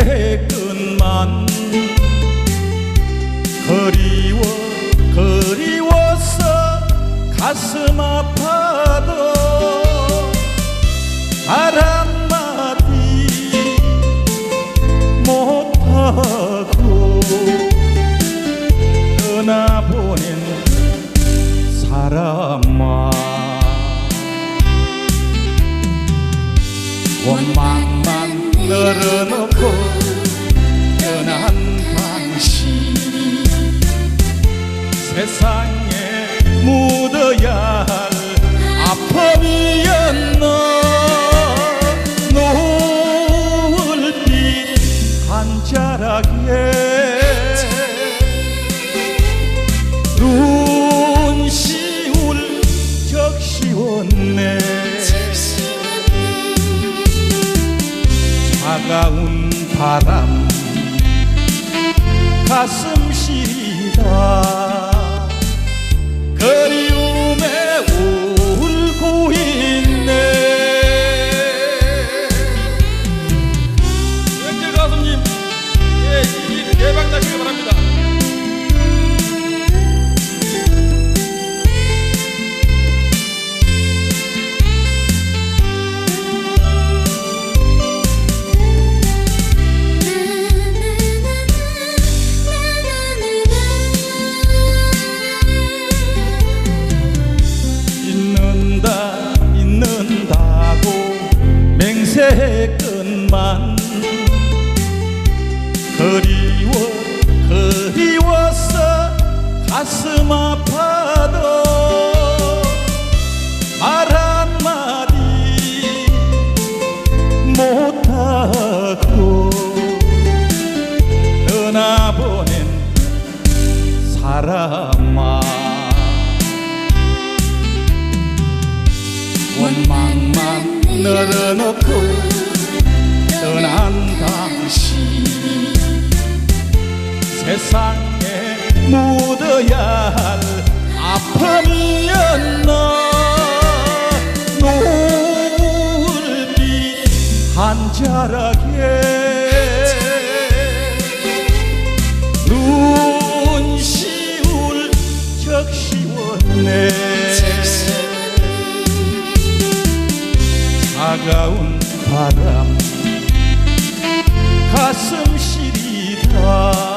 때끝만. 원망만 늘어놓고 떠난 당신이 세상에 묻어야 할 아픔이었나? 노을빛 한 자락에 눈시울 적시웠네 차가운 바람. 가슴 시리다 맹세했건만 그리워 그리워서 가슴 아파도 말 한마디 못하고 떠나보낸 사람아. 원망 만 널어놓고 떠난 당신. 세상에 묻어야 할 아픔이었나? 노을빛 한 자락에 차가운 바람. 가슴 시리다